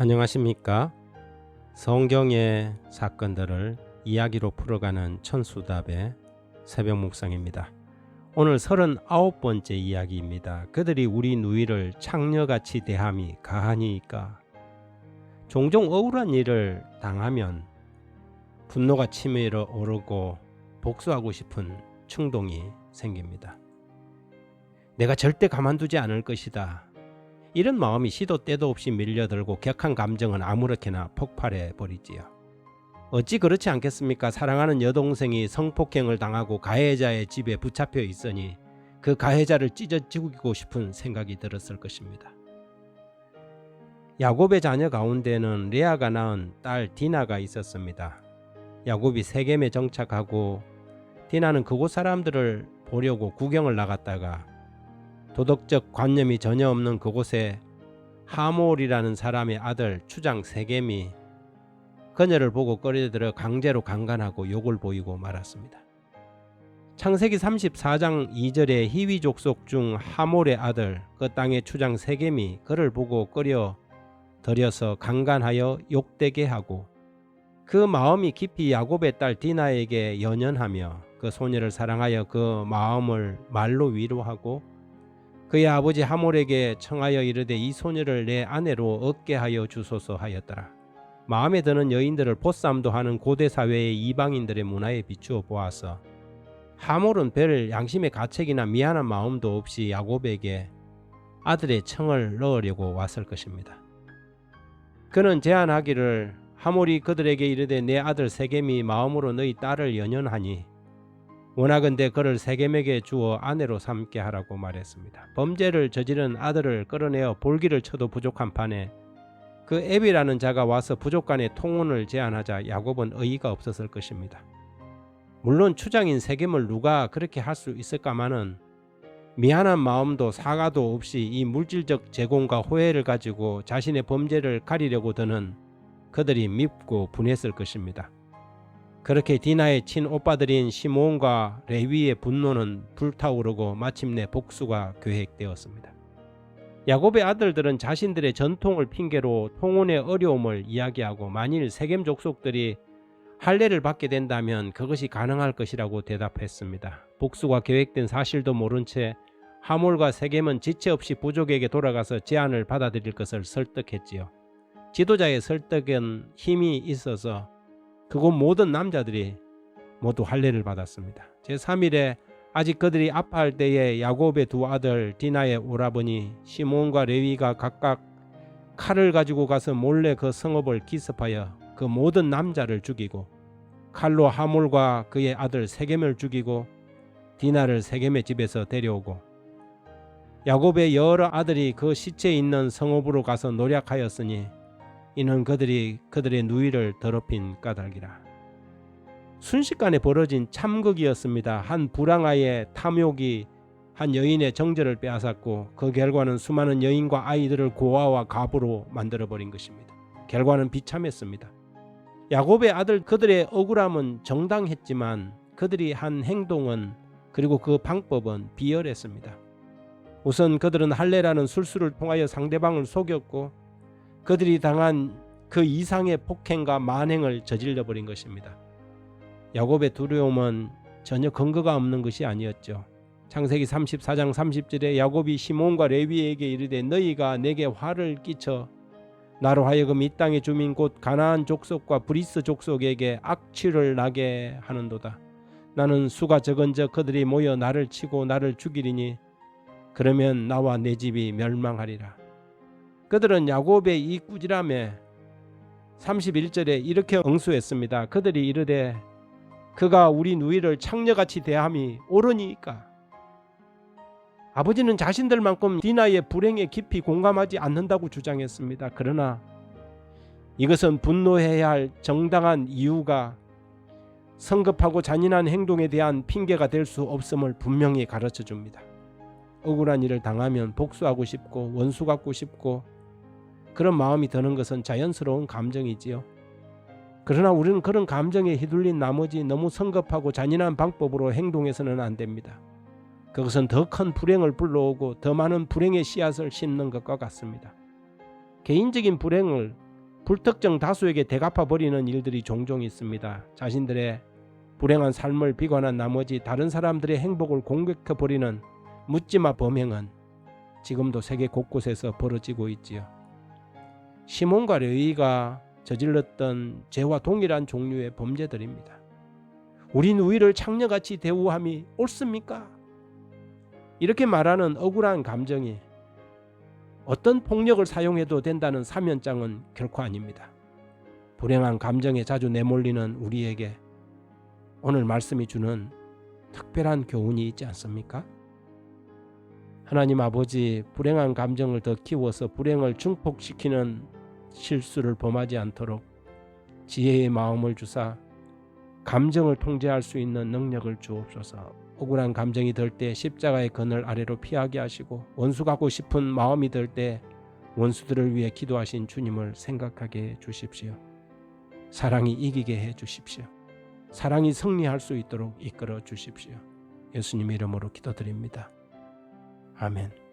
안녕하십니까? 성경의 사건들을 이야기로 풀어가는 천수답의 새벽 묵상입니다. 오늘 39번째 이야기입니다. 그들이 우리 누이를 창녀같이 대함이 가하니까 종종 억울한 일을 당하면 분노가 치밀어 오르고 복수하고 싶은 충동이 생깁니다. 내가 절대 가만두지 않을 것이다. 이런 마음이 시도 때도 없이 밀려들고 격한 감정은 아무렇게나 폭발해 버리지요. 어찌 그렇지 않겠습니까? 사랑하는 여동생이 성폭행을 당하고 가해자의 집에 붙잡혀 있으니 그 가해자를 찢어 죽이고 싶은 생각이 들었을 것입니다. 야곱의 자녀 가운데는 레아가 낳은 딸 디나가 있었습니다. 야곱이 세겜에 정착하고 디나는 그곳 사람들을 보려고 구경을 나갔다가 도덕적 관념이 전혀 없는 그곳에 하몰이라는 사람의 아들 추장 세겜이 그녀를 보고 꺼려들어 강제로 강간하고 욕을 보이고 말았습니다. 창세기 34장 2절에 히위 족속 중 하몰의 아들 그 땅의 추장 세겜이 그를 보고 꺼려 들여서 강간하여 욕되게 하고 그 마음이 깊이 야곱의 딸 디나에게 연연하며 그 소녀를 사랑하여 그 마음을 말로 위로하고 그의 아버지 하몰에게 청하여 이르되 이 소녀를 내 아내로 얻게 하여 주소서 하였더라. 마음에 드는 여인들을 보쌈도 하는 고대 사회의 이방인들의 문화에 비추어 보아서 하몰은 별 양심의 가책이나 미안한 마음도 없이 야곱에게 아들의 청을 넣으려고 왔을 것입니다. 그는 제안하기를 하몰이 그들에게 이르되 내 아들 세겜이 마음으로 너희 딸을 연연하니 원하건대 그를 세겜에게 주어 아내로 삼게 하라고 말했습니다. 범죄를 저지른 아들을 끌어내어 볼기를 쳐도 부족한 판에 그 앱이라는 자가 와서 부족 간의 통혼을 제안하자 야곱은 의의가 없었을 것입니다. 물론 추장인 세겜을 누가 그렇게 할 수 있을까마는 미안한 마음도 사과도 없이 이 물질적 제공과 호혜를 가지고 자신의 범죄를 가리려고 드는 그들이 밉고 분했을 것입니다. 그렇게 디나의 친오빠들인 시몬과 레위의 분노는 불타오르고 마침내 복수가 계획되었습니다. 야곱의 아들들은 자신들의 전통을 핑계로 통혼의 어려움을 이야기하고 만일 세겜 족속들이 할례를 받게 된다면 그것이 가능할 것이라고 대답했습니다. 복수가 계획된 사실도 모른 채 하몰과 세겜은 지체 없이 부족에게 돌아가서 제안을 받아들일 것을 설득했지요. 지도자의 설득은 힘이 있어서 그곳 모든 남자들이 모두 할례를 받았습니다. 제3일에 아직 그들이 아파할 때에 야곱의 두 아들 디나의 오라버니 시몬과 레위가 각각 칼을 가지고 가서 몰래 그 성읍을 기습하여 그 모든 남자를 죽이고 칼로 하몰과 그의 아들 세겜을 죽이고 디나를 세겜의 집에서 데려오고 야곱의 여러 아들이 그 시체 있는 성읍으로 가서 노력하였으니 이는 그들이 그들의 누이를 더럽힌 까닭이라. 순식간에 벌어진 참극이었습니다. 한 불황아의 탐욕이 한 여인의 정절을 빼앗았고 그 결과는 수많은 여인과 아이들을 고아와 가부로 만들어 버린 것입니다. 결과는 비참했습니다. 야곱의 아들 그들의 억울함은 정당했지만 그들이 한 행동은 그리고 그 방법은 비열했습니다. 우선 그들은 할례라는 술수를 통하여 상대방을 속였고 그들이 당한 그 이상의 폭행과 만행을 저질러 버린 것입니다. 야곱의 두려움은 전혀 근거가 없는 것이 아니었죠. 창세기 34장 30절에 야곱이 시몬과 레위에게 이르되 너희가 내게 화를 끼쳐 나로 하여금 이 땅의 주민 곧 가나안 족속과 브리스 족속에게 악취를 나게 하는도다. 나는 수가 적은 저 그들이 모여 나를 치고 나를 죽이리니 그러면 나와 내 집이 멸망하리라. 그들은 야곱의 이 꾸지람에 31절에 이렇게 응수했습니다. 그들이 이르되 그가 우리 누이를 창녀같이 대함이 옳으니까 아버지는 자신들만큼 디나의 불행에 깊이 공감하지 않는다고 주장했습니다. 그러나 이것은 분노해야 할 정당한 이유가 성급하고 잔인한 행동에 대한 핑계가 될 수 없음을 분명히 가르쳐 줍니다. 억울한 일을 당하면 복수하고 싶고 원수 갖고 싶고 그런 마음이 드는 것은 자연스러운 감정이지요. 그러나 우리는 그런 감정에 휘둘린 나머지 너무 성급하고 잔인한 방법으로 행동해서는 안 됩니다. 그것은 더 큰 불행을 불러오고 더 많은 불행의 씨앗을 심는 것과 같습니다. 개인적인 불행을 불특정 다수에게 대갚아 버리는 일들이 종종 있습니다. 자신들의 불행한 삶을 비관한 나머지 다른 사람들의 행복을 공격해 버리는 묻지마 범행은 지금도 세계 곳곳에서 벌어지고 있지요. 시몬과 레위가 저질렀던 죄와 동일한 종류의 범죄들입니다. 우린 우리를 창녀같이 대우함이 옳습니까? 이렇게 말하는 억울한 감정이 어떤 폭력을 사용해도 된다는 사면장은 결코 아닙니다. 불행한 감정에 자주 내몰리는 우리에게 오늘 말씀이 주는 특별한 교훈이 있지 않습니까? 하나님 아버지 불행한 감정을 더 키워서 불행을 증폭시키는 실수를 범하지 않도록 지혜의 마음을 주사 감정을 통제할 수 있는 능력을 주옵소서. 억울한 감정이 들 때 십자가의 그늘 아래로 피하게 하시고 원수 갖고 싶은 마음이 들 때 원수들을 위해 기도하신 주님을 생각하게 해 주십시오. 사랑이 이기게 해 주십시오. 사랑이 승리할 수 있도록 이끌어 주십시오. 예수님 이름으로 기도드립니다. 아멘.